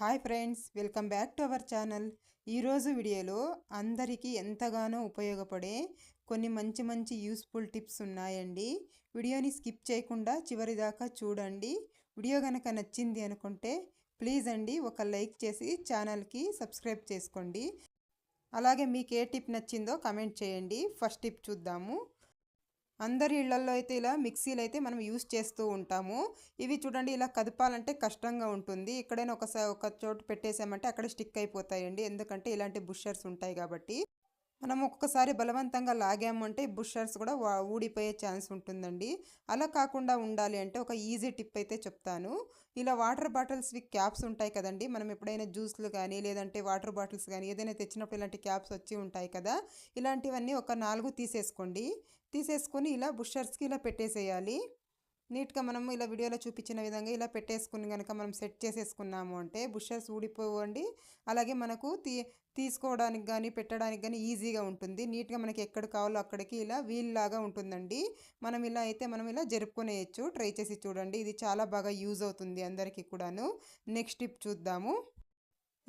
Hi friends welcome back to our channel. ఈరోజు వీడియోలో అందరికీ ఎంతగానో ఉపయోగపడే కొన్ని మంచి మంచి యూస్ఫుల్ టిప్స్ ఉన్నాయండి. వీడియోని స్కిప్ చేయకుండా చివరి దాకా చూడండి. వీడియో కనుక నచ్చింది అనుకుంటే ప్లీజ్ అండి ఒక లైక్ చేసి ఛానల్కి సబ్స్క్రైబ్ చేసుకోండి. అలాగే మీకు ఏ టిప్ నచ్చిందో కమెంట్ చేయండి. ఫస్ట్ టిప్ చూద్దాము. అందరి ఇళ్ళలో అయితే ఇలా మిక్సీలు అయితే మనం యూస్ చేస్తూ ఉంటాము. ఇవి చూడండి ఇలా కదపాలంటే కష్టంగా ఉంటుంది. ఎక్కడైనా ఒకసారి ఒక చోటు పెట్టేసామంటే అక్కడ స్టిక్ అయిపోతాయండి. ఎందుకంటే ఇలాంటి బుషర్స్ ఉంటాయి కాబట్టి. మనం ఒక్కొక్కసారి బలవంతంగా లాగాము అంటే బుషర్స్ కూడా వా- ఊడిపోయే ఛాన్స్ ఉంటుందండి. అలా కాకుండా ఉండాలి అంటే ఒక ఈజీ టిప్ అయితే చెప్తాను. ఇలా వాటర్ బాటిల్స్వి క్యాప్స్ ఉంటాయి కదండి. మనం ఎప్పుడైనా జ్యూస్లు కానీ లేదంటే వాటర్ బాటిల్స్ కానీ ఏదైనా తెచ్చినప్పుడు ఇలాంటి క్యాప్స్ వచ్చి ఉంటాయి కదా. ఇలాంటివన్నీ ఒక నాలుగు తీసేసుకోండి. తీసేసుకొని ఇలా బుషర్స్కి ఇలా పెట్టేసేయాలి. నీట్గా మనము ఇలా వీడియోలో చూపించిన విధంగా ఇలా పెట్టేసుకుని కనుక మనం సెట్ చేసేసుకున్నాము అంటే బుషర్స్ ఊడిపోవండి. అలాగే మనకు తీ తీసుకోవడానికి కానీ పెట్టడానికి కానీ ఈజీగా ఉంటుంది. నీట్గా మనకి ఎక్కడ కావాలో అక్కడికి ఇలా వీల్ లాగా ఉంటుందండి. మనం ఇలా అయితే మనం ఇలా జరుపుకునేయచ్చు. ట్రై చేసి చూడండి. ఇది చాలా బాగా యూజ్ అవుతుంది అందరికీ కూడాను. నెక్స్ట్ టిప్ చూద్దాము.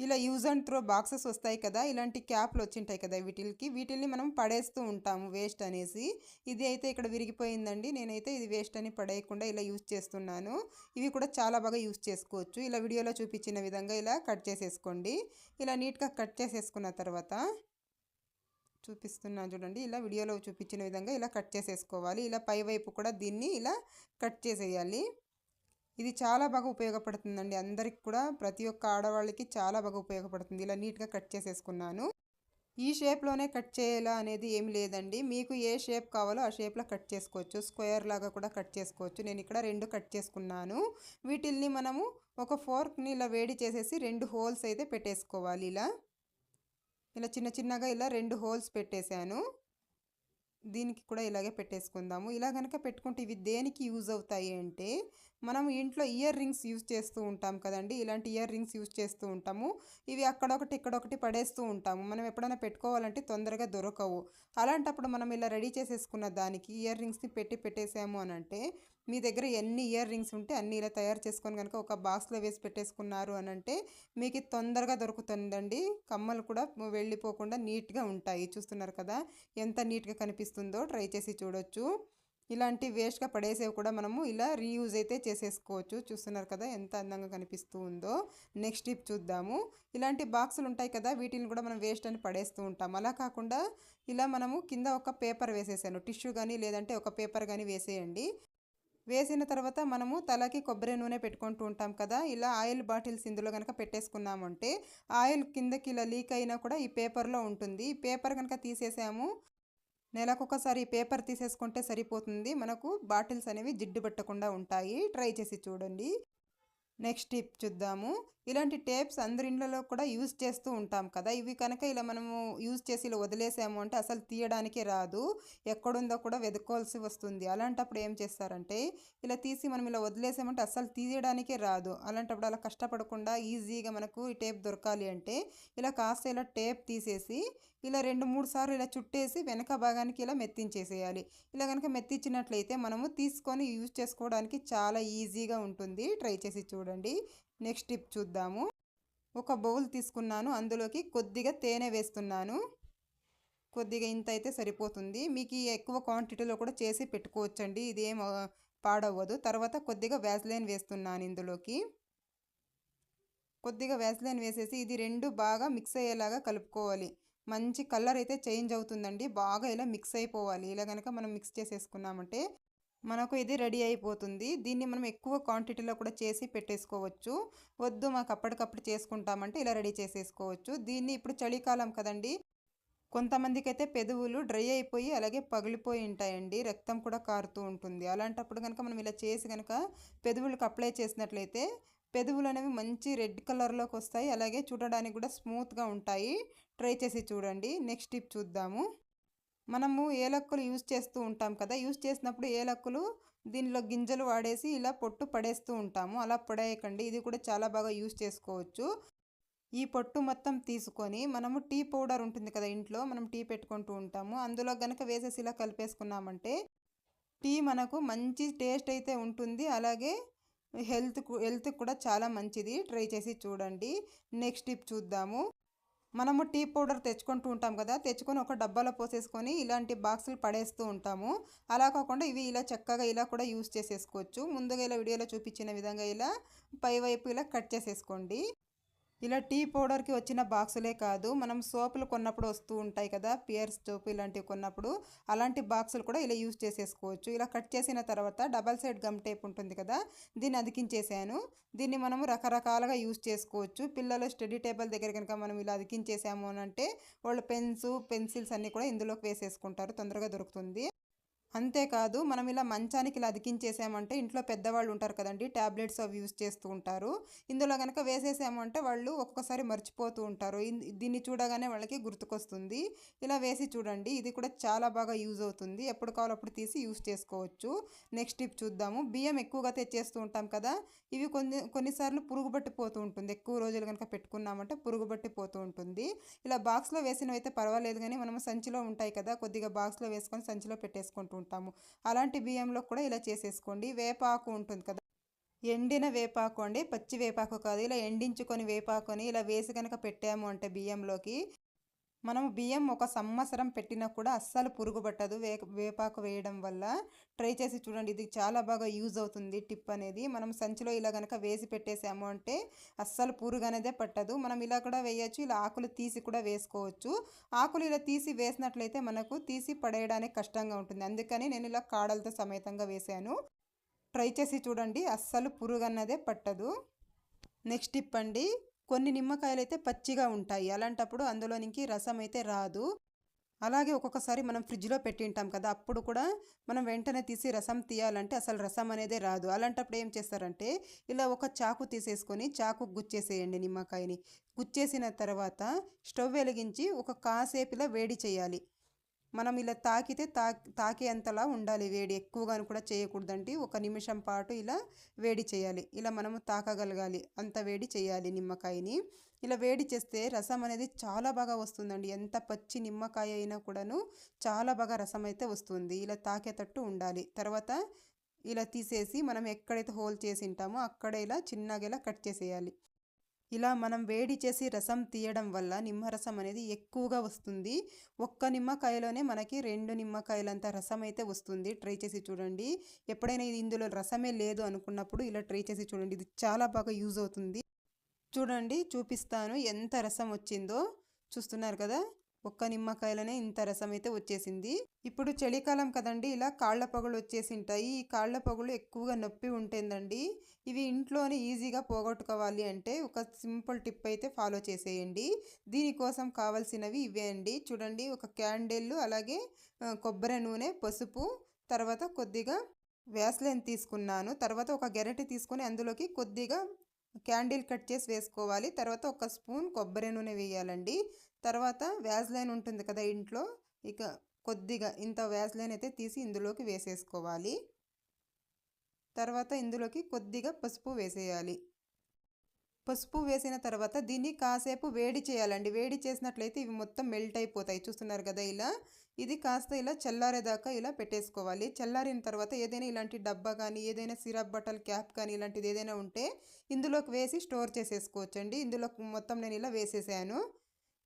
ఇలా యూజ్ అండ్ త్రో బాక్సెస్ వస్తాయి కదా ఇలాంటి క్యాప్లు వచ్చింటాయి కదా వీటికి వీటిల్ని మనం పడేస్తూ ఉంటాము వేస్ట్ అనేసి. ఇది అయితే ఇక్కడ విరిగిపోయిందండి. నేనైతే ఇది వేస్ట్ అని పడేయకుండా ఇలా యూజ్ చేస్తున్నాను. ఇవి కూడా చాలా బాగా యూజ్ చేసుకోవచ్చు. ఇలా వీడియోలో చూపించిన విధంగా ఇలా కట్ చేసేసుకోండి. ఇలా నీట్గా కట్ చేసేసుకున్న తర్వాత చూపిస్తున్నాను చూడండి. ఇలా వీడియోలో చూపించిన విధంగా ఇలా కట్ చేసేసుకోవాలి. ఇలా పై వైపు కూడా దీన్ని ఇలా కట్ చేసేయాలి. ఇది చాలా బాగా ఉపయోగపడుతుందండి. అందరికి కూడా ప్రతి ఒక్క ఆడవాళ్ళకి చాలా బాగా ఉపయోగపడుతుంది. ఇలా నీట్గా కట్ చేసేసుకున్నాను. ఈ షేప్లోనే కట్ చేయాలా అనేది ఏమి లేదండి. మీకు ఏ షేప్ కావాలో ఆ షేప్లో కట్ చేసుకోవచ్చు. స్క్వేర్ లాగా కూడా కట్ చేసుకోవచ్చు. నేను ఇక్కడ రెండు కట్ చేసుకున్నాను. వీటిల్ని మనము ఒక ఫోర్క్ని ఇలా వేడి చేసేసి రెండు హోల్స్ అయితే పెట్టేసుకోవాలి. ఇలా ఇలా చిన్న చిన్నగా ఇలా రెండు హోల్స్ పెట్టేశాను. దీనికి కూడా ఇలాగే పెట్టేసుకుందాము. ఇలా కనుక పెట్టుకుంటే ఇవి దేనికి యూజ్ అవుతాయి అంటే మనం ఇంట్లో ఇయర్ రింగ్స్ యూజ్ చేస్తూ ఉంటాం కదండి. ఇలాంటి ఇయర్ రింగ్స్ యూజ్ చేస్తూ ఉంటాము. ఇవి అక్కడొకటి ఇక్కడొకటి పడేస్తూ ఉంటాము. మనం ఎప్పుడైనా పెట్టుకోవాలంటే తొందరగా దొరకవు. అలాంటప్పుడు మనం ఇలా రెడీ చేసేసుకున్న దానికి ఇయర్ రింగ్స్ని పెట్టి పెట్టేసాము అని అంటే మీ దగ్గర ఎన్ని ఇయర్ రింగ్స్ ఉంటే అన్ని ఇలా తయారు చేసుకొని కనుక ఒక బాక్స్లో వేసి పెట్టేసుకున్నారు అని అంటే మీకు తొందరగా దొరుకుతుందండి. కమ్మలు కూడా వెళ్ళిపోకుండా నీట్గా ఉంటాయి. చూస్తున్నారు కదా? ఎంత నీట్గా కనిపిస్తుందో ట్రై చేసి చూడొచ్చు. ఇలాంటి వేస్ట్గా పడేసేవి కూడా మనము ఇలా రీయూజ్ అయితే చేసేసుకోవచ్చు. చూస్తున్నారు కదా? ఎంత అందంగా కనిపిస్తూ ఉందో నెక్స్ట్ టిప్ చూద్దాము. ఇలాంటి బాక్సులు ఉంటాయి కదా? వీటిని కూడా మనం వేస్ట్ అని పడేస్తూ ఉంటాం. అలా కాకుండా ఇలా మనము కింద ఒక పేపర్ వేసేసాను టిష్యూ కానీ లేదంటే ఒక పేపర్ కానీ వేసేయండి. వేసిన తర్వాత మనము తలకి కొబ్బరి నూనె పెట్టుకుంటూ ఉంటాం కదా ఇలా ఆయిల్ బాటిల్స్ ఇందులో కనుక పెట్టేసుకున్నామంటే ఆయిల్ కిందకి ఇలా లీక్ అయినా కూడా ఈ పేపర్లో ఉంటుంది. ఈ పేపర్ కనుక తీసేసాము నెలకొకసారి ఈ పేపర్ తీసేసుకుంటే సరిపోతుంది. మనకు బాటిల్స్ అనేవి జిడ్డు పట్టకుండా ఉంటాయి. ట్రై చేసి చూడండి. నెక్స్ట్ టిప్ చూద్దాము. ఇలాంటి టేప్స్ అందరి ఇళ్ళలో కూడా యూజ్ చేస్తూ ఉంటాం కదా. ఇవి కనుక ఇలా మనము యూజ్ చేసి ఇలా వదిలేసాము అంటే అసలు తీయడానికి రాదు. ఎక్కడుందో కూడా వెతుక్కోవాల్సి వస్తుంది. అలాంటప్పుడు ఏం చేస్తారంటే ఇలా తీసి మనం ఇలా వదిలేసామంటే అసలు తీయడానికే రాదు. అలాంటప్పుడు అలా కష్టపడకుండా ఈజీగా మనకు ఈ టేప్ దొరకాలి అంటే ఇలా కాస్త ఇలా టేప్ తీసేసి ఇలా రెండు మూడు సార్లు ఇలా చుట్టేసి వెనక భాగానికి ఇలా మెత్తించేసేయాలి. ఇలా కనుక మెత్తించినట్లయితే మనము తీసుకొని యూజ్ చేసుకోవడానికి చాలా ఈజీగా ఉంటుంది. ట్రై చేసి చూడండి. నెక్స్ట్ టిప్ చూద్దాము. ఒక బౌల్ తీసుకున్నాను. అందులోకి కొద్దిగా తేనె వేస్తున్నాను. కొద్దిగా ఇంత అయితే సరిపోతుంది. మీకు ఎక్కువ క్వాంటిటీలో కూడా చేసి పెట్టుకోవచ్చండి. ఇదేం పాడవ్వదు. తర్వాత కొద్దిగా వ్యాస్లైన్ వేస్తున్నాను ఇందులోకి. కొద్దిగా వ్యాస్లైన్ వేసేసి ఇది రెండు బాగా మిక్స్ అయ్యేలాగా కలుపుకోవాలి. మంచి కలర్ అయితే చేంజ్ అవుతుందండి. బాగా ఇలా మిక్స్ అయిపోవాలి. ఇలా కనుక మనం మిక్స్ చేసేసుకున్నామంటే మనకు ఇది రెడీ అయిపోతుంది. దీన్ని మనం ఎక్కువ క్వాంటిటీలో కూడా చేసి పెట్టేసుకోవచ్చు. వద్దు మాకు అప్పటికప్పుడు చేసుకుంటామంటే ఇలా రెడీ చేసేసుకోవచ్చు. దీన్ని ఇప్పుడు చలికాలం కదండి. కొంతమందికి అయితే పెదవులు డ్రై అయిపోయి అలాగే పగిలిపోయి ఉంటాయండి. రక్తం కూడా కారుతూ ఉంటుంది. అలాంటప్పుడు కనుక మనం ఇలా చేసి కనుక పెదవులకు అప్లై చేసినట్లయితే పెదవులు అనేవి మంచి రెడ్ కలర్లోకి వస్తాయి. అలాగే చూడడానికి కూడా స్మూత్గా ఉంటాయి. ట్రై చేసి చూడండి. నెక్స్ట్ టిప్ చూద్దాము. మనము ఏలక్కులు యూజ్ చేస్తూ ఉంటాం కదా యూజ్ చేసినప్పుడు ఏలక్కులు దీనిలో గింజలు వాడేసి ఇలా పొట్టు పడేస్తూ ఉంటాము. అలా పడేయకండి. ఇది కూడా చాలా బాగా యూజ్ చేసుకోవచ్చు. ఈ పొట్టు మొత్తం తీసుకొని మనము టీ పౌడర్ ఉంటుంది కదా ఇంట్లో మనం టీ పెట్టుకుంటూ ఉంటాము. అందులో గనక వేసేసి ఇలా కలిపేసుకున్నామంటే టీ మనకు మంచి టేస్ట్ అయితే ఉంటుంది. అలాగే హెల్త్ హెల్త్కి కూడా చాలా మంచిది. ట్రై చేసి చూడండి. నెక్స్ట్ టిప్ చూద్దాము. మనము టీ పౌడర్ తెచ్చుకుంటూ ఉంటాం కదా తెచ్చుకొని ఒక డబ్బాలో పోసేసుకొని ఇలాంటి బాక్సులు పడేస్తూ ఉంటాము. అలా కాకుండా ఇవి ఇలా చక్కగా ఇలా కూడా యూస్ చేసేసుకోవచ్చు. ముందుగా ఇలా వీడియోలో చూపించిన విధంగా ఇలా పైవైపు ఇలా కట్ చేసేసుకోండి. ఇలా టీ పౌడర్కి వచ్చిన బాక్సులే కాదు మనం సోపులు కొన్నప్పుడు వస్తూ ఉంటాయి కదా పియర్స్ సోప్ ఇలాంటివి కొన్నప్పుడు అలాంటి బాక్సులు కూడా ఇలా యూజ్ చేసేసుకోవచ్చు. ఇలా కట్ చేసిన తర్వాత డబల్ సైడ్ గమ్ టేప్ ఉంటుంది కదా దీన్ని అదికించేసాను దీన్ని మనము రకరకాలుగా యూజ్ చేసుకోవచ్చు. పిల్లలు స్టడీ టేబుల్ దగ్గర కనుక మనం ఇలా అదికించేసాము అని అంటే వాళ్ళు పెన్స్ పెన్సిల్స్ అన్నీ కూడా ఇందులోకి వేసేసుకుంటారు తొందరగా దొరుకుతుంది. అంతేకాదు మనం ఇలా మంచానికి ఇలా అతికించేసామంటే ఇంట్లో పెద్దవాళ్ళు ఉంటారు కదండి ట్యాబ్లెట్స్ అవి యూస్ చేస్తూ ఉంటారు. ఇందులో కనుక వేసేసామంటే వాళ్ళు ఒక్కొక్కసారి మర్చిపోతూ ఉంటారు. దీన్ని చూడగానే వాళ్ళకి గుర్తుకొస్తుంది. ఇలా వేసి చూడండి ఇది కూడా చాలా బాగా యూజ్ అవుతుంది. ఎప్పుడు కావాలో అప్పుడు తీసి యూస్ చేసుకోవచ్చు. నెక్స్ట్ టిప్ చూద్దాము. బియ్యం ఎక్కువగా తెచ్చేస్తూ ఉంటాం కదా ఇవి కొన్ని కొన్నిసార్లు పురుగు పట్టిపోతూ ఉంటుంది. ఎక్కువ రోజులు కనుక పెట్టుకున్నామంటే పురుగు పట్టిపోతూ ఉంటుంది. ఇలా బాక్స్లో వేసినవి అయితే పర్వాలేదు కానీ మనం సంచిలో ఉంటాయి కదా కొద్దిగా బాక్స్లో వేసుకొని సంచిలో పెట్టేసుకుంటూ ఉంటాము అలాంటి బియ్యంలో కూడా ఇలా చేసేసుకోండి. వేపాకు ఉంటుంది కదా ఎండిన వేపాకు అండి. పచ్చి వేపాకు కాదు ఇలా ఎండించుకొని వేపాకుని ఇలా వేసి కనుక పెట్టాము అంటే బియ్యంలోకి మనం బియ్యం ఒక సంవత్సరం పెట్టినా కూడా అస్సలు పురుగు పట్టదు వే వేపాకు వేయడం వల్ల ట్రై చేసి చూడండి. ఇది చాలా బాగా యూజ్ అవుతుంది టిప్ అనేది. మనం సంచిలో ఇలా కనుక వేసి పెట్టేసాము అంటే అస్సలు పురుగు అనేదే పట్టదు. మనం ఇలా కూడా వేయచ్చు ఇలా ఆకులు తీసి కూడా వేసుకోవచ్చు. ఆకులు ఇలా తీసి వేసినట్లయితే మనకు తీసి పడేయడానికి కష్టంగా ఉంటుంది. అందుకని నేను ఇలా కాడలతో సమేతంగా వేసాను. ట్రై చేసి చూడండి. అస్సలు పురుగు అన్నదే పట్టదు. నెక్స్ట్ టిప్ అండి. కొన్ని నిమ్మకాయలు అయితే పచ్చిగా ఉంటాయి. అలాంటప్పుడు అందులోనికి రసం అయితే రాదు. అలాగే ఒక్కొక్కసారి మనం ఫ్రిడ్జ్లో పెట్టింటాం కదా అప్పుడు కూడా మనం వెంటనే తీసి రసం తీయాలంటే అసలు రసం అనేదే రాదు. అలాంటప్పుడు ఏం చేస్తారంటే ఇలా ఒక చాకు తీసేసుకొని చాకు గుచ్చేసేయండి నిమ్మకాయని. గుచ్చేసిన తర్వాత స్టవ్ వెలిగించి ఒక కాసేపు ఇలా వేడి చేయాలి. మనం ఇలా తాకితే తా తాకేంతలా ఉండాలి. వేడి ఎక్కువగాను కూడా చేయకూడదండి. ఒక నిమిషం పాటు ఇలా వేడి చేయాలి. ఇలా మనము తాకగలగాలి. అంత వేడి చేయాలి నిమ్మకాయని. ఇలా వేడి చేస్తే రసం అనేది చాలా బాగా వస్తుందండి. ఎంత పచ్చి నిమ్మకాయ అయినా కూడాను చాలా బాగా రసం అయితే వస్తుంది. ఇలా తాకేటట్టు ఉండాలి. తర్వాత ఇలా తీసేసి మనం ఎక్కడైతే హోల్ చేసి ఉంటామో అక్కడ ఇలా చిన్నగా ఇలా కట్ చేసేయాలి. ఇలా మనం వేడి చేసి రసం తీయడం వల్ల నిమ్మరసం అనేది ఎక్కువగా వస్తుంది. ఒక్క నిమ్మకాయలోనే మనకి రెండు నిమ్మకాయలంత రసం అయితే వస్తుంది. ట్రై చేసి చూడండి. ఎప్పుడైనా ఇది ఇందులో రసమే లేదు అనుకున్నప్పుడు ఇలా ట్రై చేసి చూడండి. ఇది చాలా బాగా యూజ్ అవుతుంది. చూడండి చూపిస్తాను ఎంత రసం వచ్చిందో. చూస్తున్నారు కదా? ఒక్క నిమ్మకాయలనే ఇంత రసం అయితే వచ్చేసింది. ఇప్పుడు చలికాలం కదండి ఇలా కాళ్ళ పగులు వచ్చేసి ఉంటాయి ఈ కాళ్ళ పగులు ఎక్కువగా నొప్పి ఉంటుందండి ఇవి ఇంట్లోనే ఈజీగా పోగొట్టుకోవాలి అంటే ఒక సింపుల్ టిప్ అయితే ఫాలో చేసేయండి. దీనికోసం కావాల్సినవి ఇవే అండి. చూడండి ఒక క్యాండిల్ అలాగే కొబ్బరి నూనె పసుపు తర్వాత కొద్దిగా వ్యాస్లైన్ తీసుకున్నాను. తర్వాత ఒక గెరటి తీసుకొని అందులోకి కొద్దిగా క్యాండిల్ కట్ చేసి వేసుకోవాలి. తర్వాత ఒక స్పూన్ కొబ్బరి నూనె వేయాలండి. తర్వాత వ్యాజ్లైన్ ఉంటుంది కదా ఇంట్లో ఇక కొద్దిగా ఇంత వ్యాజ్లైన్ అయితే తీసి ఇందులోకి వేసేసుకోవాలి. తర్వాత ఇందులోకి కొద్దిగా పసుపు వేసేయాలి. పసుపు వేసిన తర్వాత దీన్ని కాసేపు వేడి చేయాలండి. వేడి చేసినట్లయితే ఇవి మొత్తం మెల్ట్ అయిపోతాయి. చూస్తున్నారు కదా ఇలా ఇది కాస్త ఇలా చల్లారేదాకా ఇలా పెట్టేసుకోవాలి. చల్లారిన తర్వాత ఏదైనా ఇలాంటి డబ్బా కానీ ఏదైనా సిరప్ బట్టల్ క్యాప్ కానీ ఇలాంటిది ఏదైనా ఉంటే ఇందులోకి వేసి స్టోర్ చేసేసుకోవచ్చండి. ఇందులో మొత్తం నేను ఇలా వేసేసాను.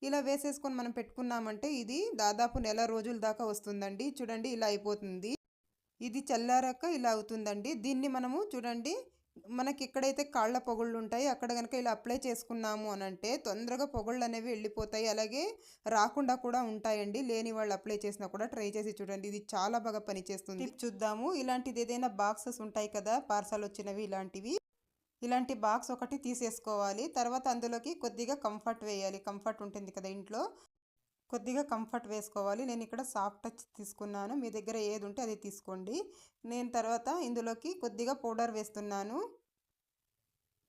ఇలా వేసేసుకొని మనం పెట్టుకున్నామంటే ఇది దాదాపు నెల రోజుల దాకా వస్తుందండి. చూడండి ఇలా అయిపోతుంది. ఇది చల్లారాక ఇలా అవుతుందండి. దీన్ని మనము చూడండి మనకి ఎక్కడైతే కాళ్ళ పొగుళ్ళు ఉంటాయి అక్కడ కనుక ఇలా అప్లై చేసుకున్నాము అని అంటే తొందరగా పొగుళ్ళు అనేవి వెళ్ళిపోతాయి. అలాగే రాకుండా కూడా ఉంటాయండి. లేని వాళ్ళు అప్లై చేసినా కూడా ట్రై చేసి చూడండి. ఇది చాలా బాగా పనిచేస్తుంది. చూద్దాము. ఇలాంటిది ఏదైనా బాక్సెస్ ఉంటాయి కదా పార్సల్ వచ్చినవి ఇలాంటివి. ఇలాంటి బాక్స్ ఒకటి తీసేసుకోవాలి. తర్వాత అందులోకి కొద్దిగా కంఫర్ట్ వేయాలి. కంఫర్ట్ ఉంటుంది కదా ఇంట్లో. కొద్దిగా కంఫర్ట్ వేసుకోవాలి. నేను ఇక్కడ సాఫ్ట్ టచ్ తీసుకున్నాను. మీ దగ్గర ఏది ఉంటే అది తీసుకోండి. నేను తర్వాత ఇందులోకి కొద్దిగా పౌడర్ వేస్తున్నాను.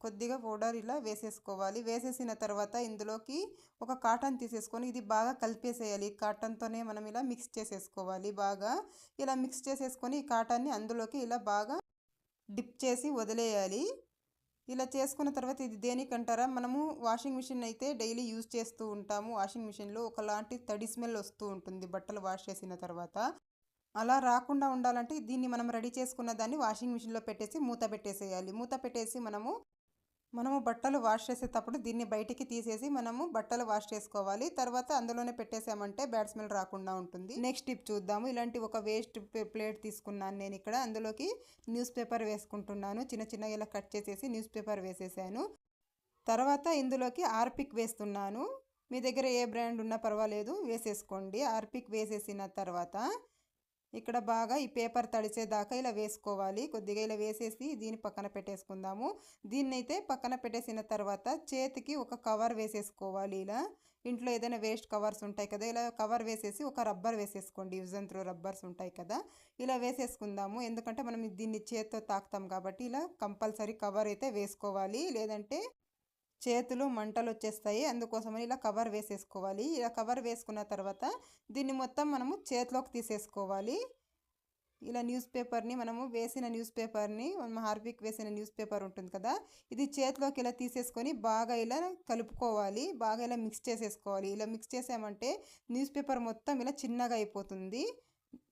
కొద్దిగా పౌడర్ ఇలా వేసేసుకోవాలి. వేసేసిన తర్వాత ఇందులోకి ఒక కాటన్ తీసేసుకొని ఇది బాగా కలిపేసేయాలి. కాటన్తోనే మనం ఇలా మిక్స్ చేసేసుకోవాలి బాగా. ఇలా మిక్స్ చేసేసుకొని ఈ కాటన్ని అందులోకి ఇలా బాగా డిప్ చేసి వదిలేయాలి. ఇలా చేసుకున్న తర్వాత ఇది దేనికంటారా? మనము వాషింగ్ మిషన్ అయితే డైలీ యూజ్ చేస్తూ ఉంటాము. వాషింగ్ మిషన్లో ఒకలాంటి తడి స్మెల్ వస్తూ ఉంటుంది. బట్టలు వాష్ చేసిన తర్వాత అలా రాకుండా ఉండాలంటే దీన్ని మనం రెడీ చేసుకున్న దాన్ని వాషింగ్ మిషన్లో పెట్టేసి మూత పెట్టేసేయాలి. మూత పెట్టేసి మనము మనము బట్టలు వాష్ చేసేటప్పుడు దీన్ని బయటికి తీసేసి మనము బట్టలు వాష్ చేసుకోవాలి. తర్వాత అందులోనే పెట్టేసామంటే బ్యాడ్ స్మెల్ రాకుండా ఉంటుంది. నెక్స్ట్ టిప్ చూద్దాము. ఇలాంటి ఒక వేస్ట్ ప్లేట్ తీసుకున్నాను నేను ఇక్కడ. అందులోకి న్యూస్ పేపర్ వేసుకుంటున్నాను. చిన్న చిన్నగా ఇలా కట్ చేసేసి న్యూస్ పేపర్ వేసేసాను. తర్వాత ఇందులోకి ఆర్పిక్ వేస్తున్నాను. మీ దగ్గర ఏ బ్రాండ్ ఉన్నా పర్వాలేదు వేసేసుకోండి. ఆర్పిక్ వేసేసిన తర్వాత ఇక్కడ బాగా ఈ పేపర్ తడిచేదాకా ఇలా వేసుకోవాలి. కొద్దిగా ఇలా వేసేసి దీన్ని పక్కన పెట్టేసుకుందాము. దీన్ని అయితే పక్కన పెట్టేసిన తర్వాత చేతికి ఒక కవర్ వేసేసుకోవాలి ఇలా. ఇంట్లో ఏదైనా వేస్ట్ కవర్స్ ఉంటాయి కదా ఇలా కవర్ వేసేసి ఒక రబ్బర్ వేసేసుకోండి. యూజ్ అండ్ త్రో రబ్బర్స్ ఉంటాయి కదా ఇలా వేసేసుకుందాము. ఎందుకంటే మనం దీన్ని చేత్తో తాకుతాం కాబట్టి ఇలా కంపల్సరీ కవర్ అయితే వేసుకోవాలి. లేదంటే చేతులు మంటలు వచ్చేస్తాయి అందుకోసమని ఇలా కవర్ వేసేసుకోవాలి. ఇలా కవర్ వేసుకున్న తర్వాత దీన్ని మొత్తం మనము చేతిలోకి తీసేసుకోవాలి. ఇలా న్యూస్ పేపర్ని మనము వేసిన న్యూస్ పేపర్ని మనం హార్పిక్ వేసిన న్యూస్ పేపర్ ఉంటుంది కదా ఇది చేతిలోకి ఇలా తీసేసుకొని బాగా ఇలా కలుపుకోవాలి. బాగా ఇలా మిక్స్ చేసేసుకోవాలి. ఇలా మిక్స్ చేసామంటే న్యూస్ పేపర్ మొత్తం ఇలా చిన్నగా అయిపోతుంది.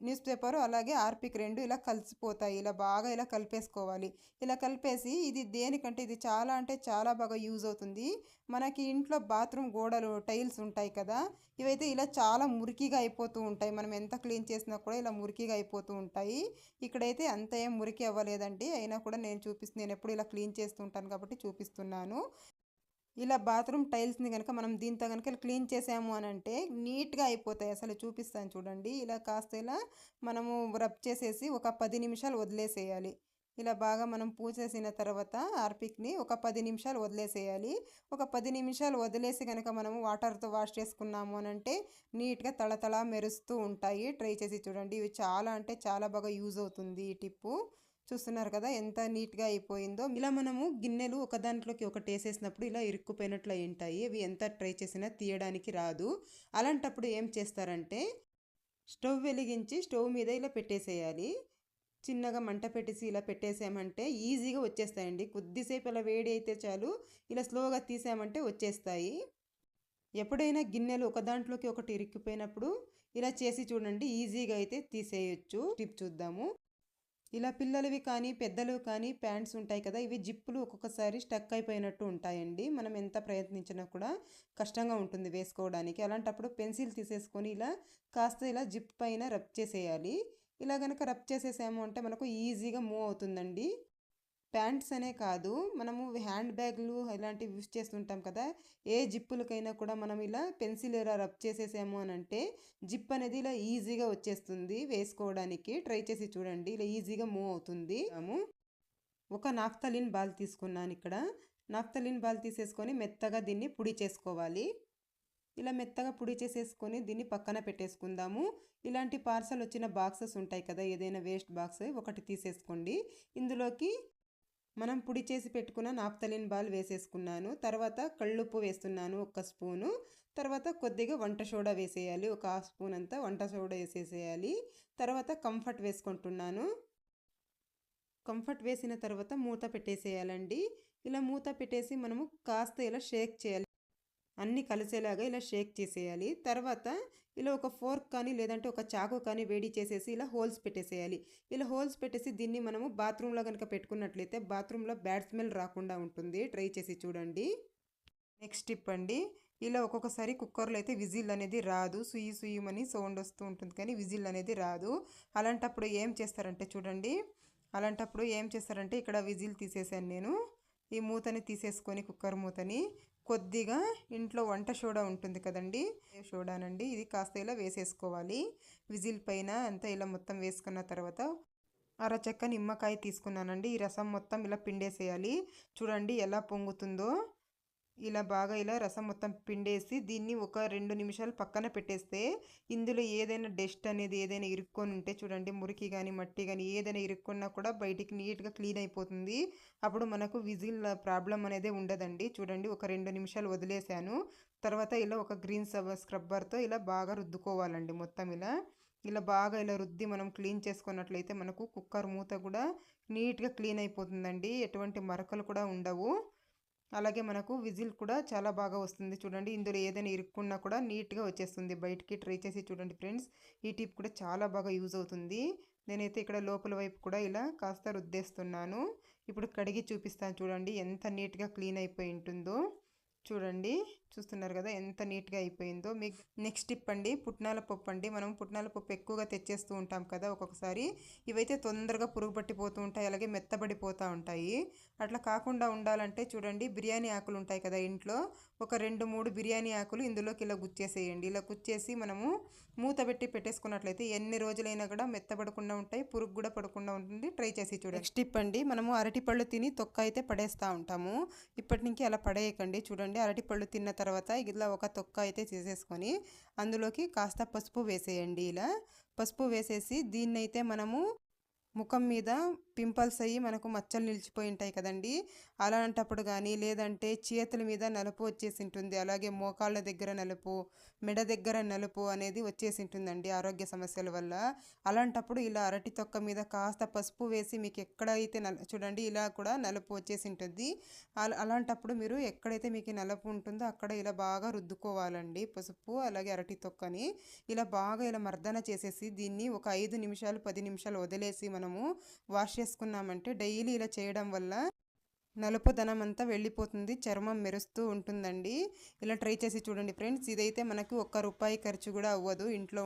న్యూస్ పేపర్ అలాగే ఆర్పిక్ రెండు ఇలా కలిసిపోతాయి. ఇలా బాగా ఇలా కలిపేసుకోవాలి. ఇలా కలిపేసి ఇది దేనికంటే ఇది చాలా అంటే చాలా బాగా యూజ్ అవుతుంది. మనకి ఇంట్లో బాత్రూమ్ గోడలు టైల్స్ ఉంటాయి కదా ఇవైతే ఇలా చాలా మురికిగా అయిపోతూ ఉంటాయి. మనం ఎంత క్లీన్ చేసినా కూడా ఇలా మురికిగా అయిపోతూ ఉంటాయి. ఇక్కడైతే అంత ఏం మురికి అవ్వలేదండి. అయినా కూడా నేను చూపిస్తు నేను ఎప్పుడు ఇలా క్లీన్ చేస్తూ ఉంటాను కాబట్టి చూపిస్తున్నాను. ఇలా బాత్రూమ్ టైల్స్ని కనుక మనం దీంతో కనుక క్లీన్ చేసాము అని అంటే నీట్గా అయిపోతాయి. అసలు చూపిస్తాను చూడండి. ఇలా కాస్త ఇలా మనము రబ్ చేసేసి ఒక పది నిమిషాలు వదిలేసేయాలి. ఇలా బాగా మనం పూసేసిన తర్వాత ఆర్పిక్ని ఒక పది నిమిషాలు వదిలేసేయాలి. ఒక పది నిమిషాలు వదిలేసి కనుక మనము వాటర్తో వాష్ చేసుకున్నాము అని అంటే నీట్గా తళతళ మెరుస్తూ ఉంటాయి. ట్రై చేసి చూడండి. ఇవి చాలా అంటే చాలా బాగా యూజ్ అవుతుంది ఈ టిప్పు. చూస్తున్నారు కదా ఎంత నీట్గా అయిపోయిందో. ఇలా మనము గిన్నెలు ఒక దాంట్లోకి ఒకటి వేసేసినప్పుడు ఇలా ఇరుక్కుపోయినట్లు అయి ఉంటాయి. ఇవి ఎంత ట్రై చేసినా తీయడానికి రాదు. అలాంటప్పుడు ఏం చేస్తారంటే స్టవ్ వెలిగించి స్టవ్ మీద ఇలా పెట్టేసేయాలి. చిన్నగా మంట పెట్టేసి ఇలా పెట్టేసామంటే ఈజీగా వచ్చేస్తాయండి. కొద్దిసేపు ఇలా వేడి అయితే చాలు. ఇలా స్లోగా తీసామంటే వచ్చేస్తాయి. ఎప్పుడైనా గిన్నెలు ఒక దాంట్లోకి ఒకటి ఇరుక్కుపోయినప్పుడు ఇలా చేసి చూడండి ఈజీగా అయితే తీసేయచ్చు. టిప్ చూద్దాము. ఇలా పిల్లలవి కానీ పెద్దలు కానీ ప్యాంట్స్ ఉంటాయి కదా ఇవి జిప్పులు ఒక్కొక్కసారి స్టక్ అయిపోయినట్టు ఉంటాయండి. మనం ఎంత ప్రయత్నించినా కూడా కష్టంగా ఉంటుంది వేసుకోవడానికి. అలాంటప్పుడు పెన్సిల్ తీసేసుకొని ఇలా కాస్త ఇలా జిప్ పైన రబ్ చేసేయాలి. ఇలా కనుక రబ్ చేసేసాము అంటే మనకు ఈజీగా మూవ్ అవుతుందండి. ప్యాంట్స్ అనే కాదు మనము హ్యాండ్ బ్యాగ్లు ఇలాంటివి యూస్ చేస్తుంటాం కదా. ఏ జిప్పులకైనా కూడా మనం ఇలా పెన్సిల్ ఇలా రబ్ చేసేసాము అని అంటే జిప్ అనేది ఇలా ఈజీగా వచ్చేస్తుంది వేసుకోవడానికి. ట్రై చేసి చూడండి ఇలా ఈజీగా మూవ్ అవుతుంది. ఒక నాఫ్తలిన్ బాల్ తీసుకున్నాను ఇక్కడ. నాఫ్తలిన్ బాల్ తీసేసుకొని మెత్తగా దీన్ని పొడి చేసుకోవాలి. ఇలా మెత్తగా పొడి చేసేసుకొని దీన్ని పక్కన పెట్టేసుకుందాము. ఇలాంటి పార్సల్ వచ్చిన బాక్సెస్ ఉంటాయి కదా ఏదైనా వేస్ట్ బాక్స్ ఒకటి తీసేసుకోండి. ఇందులోకి మనం పొడి చేసి పెట్టుకున్న నాఫ్తలిన్ బాల్ వేసేసుకున్నాను. తర్వాత కళ్ళుప్పు వేస్తున్నాను ఒక స్పూను. తర్వాత కొద్దిగా వంట సోడా వేసేయాలి. ఒక హాఫ్ స్పూన్ అంతా వంట సోడా వేసేసేయాలి. తర్వాత కంఫర్ట్ వేసుకుంటున్నాను. కంఫర్ట్ వేసిన తర్వాత మూత పెట్టేసేయాలండి. ఇలా మూత పెట్టేసి మనము కాస్త ఇలా షేక్ చేయాలి. అన్నీ కలిసేలాగా ఇలా షేక్ చేసేయాలి. తర్వాత ఇలా ఒక ఫోర్క్ కానీ లేదంటే ఒక చాకు కానీ వేడి చేసేసి ఇలా హోల్స్ పెట్టేసేయాలి. ఇలా హోల్స్ పెట్టేసి దీన్ని మనము బాత్రూంలో కనుక పెట్టుకున్నట్లయితే బాత్రూంలో బ్యాడ్ స్మెల్ రాకుండా ఉంటుంది. ట్రై చేసి చూడండి. నెక్స్ట్ టిప్ అండి. ఇలా ఒక్కొక్కసారి కుక్కర్లో అయితే విజిల్ అనేది రాదు. సుయ్యి సుయ్యమని సౌండ్ వస్తూ ఉంటుంది కానీ విజిల్ అనేది రాదు. అలాంటప్పుడు ఏం చేస్తారంటే చూడండి. అలాంటప్పుడు ఏం చేస్తారంటే ఇక్కడ విజిల్ తీసేసాను నేను. ఈ మూతని తీసేసుకొని కుక్కర్ మూతని కొద్దిగా ఇంట్లో వంట సోడా ఉంటుంది కదండి. సోడానండి ఇది కాస్త ఇలా వేసేసుకోవాలి. విజిల్ పైన అంతా ఇలా మొత్తం వేసుకున్న తర్వాత అరచక్క నిమ్మకాయ తీసుకున్నానండి. ఈ రసం మొత్తం ఇలా పిండేసేయాలి. చూడండి ఎలా పొంగుతుందో. ఇలా బాగా ఇలా రసం మొత్తం పిండేసి దీన్ని ఒక రెండు నిమిషాలు పక్కన పెట్టేస్తే ఇందులో ఏదైనా డస్ట్ అనేది ఏదైనా ఇరుక్కొని ఉంటే చూడండి మురికి కానీ మట్టి కానీ ఏదైనా ఇరుక్కున్నా కూడా బయటికి నీట్గా క్లీన్ అయిపోతుంది. అప్పుడు మనకు విజిల్ ప్రాబ్లం అనేది ఉండదండి. చూడండి ఒక రెండు నిమిషాలు వదిలేసాను. తర్వాత ఇలా ఒక గ్రీన్ స్క్రబ్బర్తో ఇలా బాగా రుద్దుకోవాలండి మొత్తం ఇలా. ఇలా బాగా ఇలా రుద్ది మనం క్లీన్ చేసుకున్నట్లయితే మనకు కుక్కర్ మూత కూడా నీట్గా క్లీన్ అయిపోతుందండి. ఎటువంటి మరకలు కూడా ఉండవు. అలాగే మనకు విజిల్ కూడా చాలా బాగా వస్తుంది. చూడండి ఇందులో ఏదైనా ఇరుక్కున్నా కూడా నీట్గా వచ్చేస్తుంది. బయటికి ట్రై చేసి చూడండి ఫ్రెండ్స్ ఈ టిప్ కూడా చాలా బాగా యూజ్ అవుతుంది. నేనైతే ఇక్కడ లోపల వైపు కూడా ఇలా కాస్త రుద్దేస్తున్నాను. ఇప్పుడు కడిగి చూపిస్తాను చూడండి ఎంత నీట్గా క్లీన్ అయిపోయి ఉంటుందో. చూడండి. చూస్తున్నారు కదా ఎంత నీట్గా అయిపోయిందో. మీకు నెక్స్ట్ టిప్ అండి పుట్నాల పప్పు అండి. మనం పుట్నాల పప్పు ఎక్కువగా తెచ్చేస్తూ ఉంటాం కదా ఒక్కొక్కసారి. ఇవైతే తొందరగా పురుగు పట్టిపోతూ ఉంటాయి అలాగే మెత్తబడిపోతూ ఉంటాయి. అట్లా కాకుండా ఉండాలంటే చూడండి బిర్యానీ ఆకులు ఉంటాయి కదా ఇంట్లో. ఒక రెండు మూడు బిర్యానీ ఆకులు ఇందులోకి ఇలా గుచ్చేసేయండి. ఇలా గుచ్చేసి మనము మూత పెట్టి పెట్టేసుకున్నట్లయితే ఎన్ని రోజులైనా కూడా మెత్తబడకుండా ఉంటాయి పురుగు కూడా పడకుండా ఉంటుంది. ట్రై చేసి చూడండి. నెక్స్ట్ టిప్ అండి మనము అరటిపళ్ళు తిని తొక్క అయితే పడేస్తూ ఉంటాము. ఇప్పటి నుంచి అలా పడేయకండి. చూడండి అరటిపళ్ళు తిన్న తర్వాత ఇట్లా ఒక తొక్క అయితే తీసేసుకొని అందులోకి కాస్త పసుపు వేసేయండి ఇలా. పసుపు వేసేసి దీన్నైతే మనము ముఖం మీద పింపుల్స్ అయ్యి మనకు మచ్చలు నిలిచిపోయి ఉంటాయి కదండి. అలాంటప్పుడు కానీ లేదంటే చేతుల మీద నలుపు వచ్చేసి ఉంటుంది అలాగే మోకాళ్ళ దగ్గర నలుపు మెడ దగ్గర నలుపు అనేది వచ్చేసింటుందండి ఆరోగ్య సమస్యల వల్ల. అలాంటప్పుడు ఇలా అరటి తొక్క మీద కాస్త పసుపు వేసి మీకు ఎక్కడైతే నల్ చూడండి ఇలా కూడా నలుపు వచ్చేసి ఉంటుంది అలాంటప్పుడు మీరు ఎక్కడైతే మీకు నలుపు ఉంటుందో అక్కడ ఇలా బాగా రుద్దుకోవాలండి పసుపు అలాగే అరటి తొక్కని. ఇలా బాగా ఇలా మర్దన చేసేసి దీన్ని ఒక ఐదు నిమిషాలు పది నిమిషాలు వదిలేసి మనము వాష్ చేసుకున్నామంటే డైలీ ఇలా చేయడం వల్ల నలుపుదనం అంతా వెళ్ళిపోతుంది చర్మం మెరుస్తూ ఉంటుందండి. ఇలా ట్రై చేసి చూడండి ఫ్రెండ్స్. ఇదైతే మనకు ఒక్క రూపాయి ఖర్చు కూడా అవ్వదు ఇంట్లో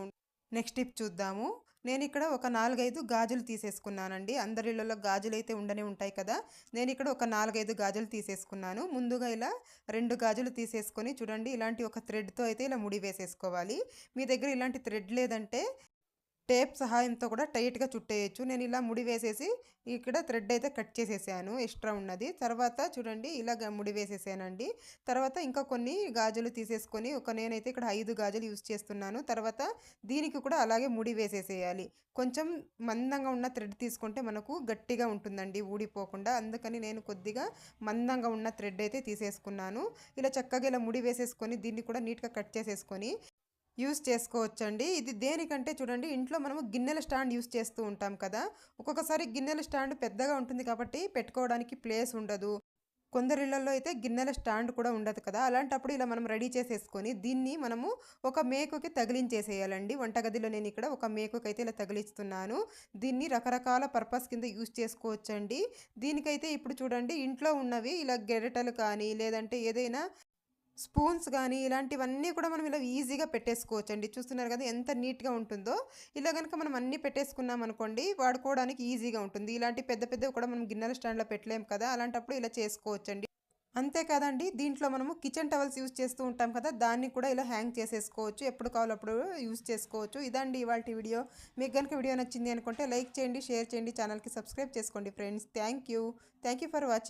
నెక్స్ట్ టిప్ చూద్దాము. నేను ఇక్కడ ఒక నాలుగైదు గాజులు తీసేసుకున్నానండి. అందరిళ్ళలో గాజులు అయితే ఉండనే ఉంటాయి కదా. నేను ఇక్కడ ఒక నాలుగైదు గాజులు తీసేసుకున్నాను. ముందుగా ఇలా రెండు గాజులు తీసేసుకొని చూడండి. ఇలాంటి ఒక థ్రెడ్తో అయితే ఇలా ముడి వేసేసుకోవాలి. మీ దగ్గర ఇలాంటి థ్రెడ్ లేదంటే టేప్ సహాయంతో కూడా టైట్గా చుట్టేయచ్చు. నేను ఇలా ముడి వేసేసి ఇక్కడ థ్రెడ్ అయితే కట్ చేసేసాను. ఎక్స్ట్రా ఉన్నది. తర్వాత చూడండి ఇలా ముడి వేసేసానండి. తర్వాత ఇంకా కొన్ని గాజులు తీసేసుకొని ఒక నేనైతే ఇక్కడ ఐదు గాజులు యూజ్ చేస్తున్నాను. తర్వాత దీనికి కూడా అలాగే ముడి వేసేసేయాలి. కొంచెం మందంగా ఉన్న థ్రెడ్ తీసుకుంటే మనకు గట్టిగా ఉంటుందండి ఊడిపోకుండా. అందుకని నేను కొద్దిగా మందంగా ఉన్న థ్రెడ్ అయితే తీసేసుకున్నాను. ఇలా చక్కగా ఇలా ముడి వేసేసుకొని దీన్ని కూడా నీట్గా కట్ చేసేసుకొని యూస్ చేసుకోవచ్చండి. ఇది దేనికంటే చూడండి ఇంట్లో మనము గిన్నెల స్టాండ్ యూస్ చేస్తూ ఉంటాం కదా. ఒక్కొక్కసారి గిన్నెల స్టాండ్ పెద్దగా ఉంటుంది కాబట్టి పెట్టుకోవడానికి ప్లేస్ ఉండదు. కొందరిళ్ళలో అయితే గిన్నెల స్టాండ్ కూడా ఉండదు కదా. అలాంటప్పుడు ఇలా మనం రెడీ చేసేసుకొని దీన్ని మనము ఒక మేకుకి తగిలించేసేయాలండి. వంటగదిలో నేను ఇక్కడ ఒక మేకుకి అయితే ఇలా తగిలిస్తున్నాను. దీన్ని రకరకాల పర్పస్ కింద యూస్ చేసుకోవచ్చండి. దీనికైతే ఇప్పుడు చూడండి ఇంట్లో ఉన్నవి ఇలా గెరటలు కానీ లేదంటే ఏదైనా స్పూన్స్ కానీ ఇలాంటివన్నీ కూడా మనం ఇలా ఈజీగా పెట్టేసుకోవచ్చు అండి చూస్తున్నారు కదా ఎంత నీట్గా ఉంటుందో. ఇలా కనుక మనం అన్నీ పెట్టేసుకున్నాం అనుకోండి వాడుకోవడానికి ఈజీగా ఉంటుంది. ఇలాంటి పెద్ద పెద్దవి కూడా మనం గిన్నెల స్టాండ్లో పెట్టలేము కదా. అలాంటప్పుడు ఇలా చేసుకోవచ్చు అండి అంతేకాదండి దీంట్లో మనము కిచెన్ టవల్స్ యూజ్ చేస్తూ ఉంటాం కదా. దాన్ని కూడా ఇలా హ్యాంగ్ చేసేసుకోవచ్చు. ఎప్పుడు కావాలప్పుడు యూస్ చేసుకోవచ్చు. ఇదండి ఇవాళ వీడియో. మీకు కనుక వీడియో నచ్చింది అనుకుంటే లైక్ చేయండి షేర్ చేయండి ఛానల్కి సబ్స్క్రైబ్ చేసుకోండి friends. Thank you. Thank you for watching.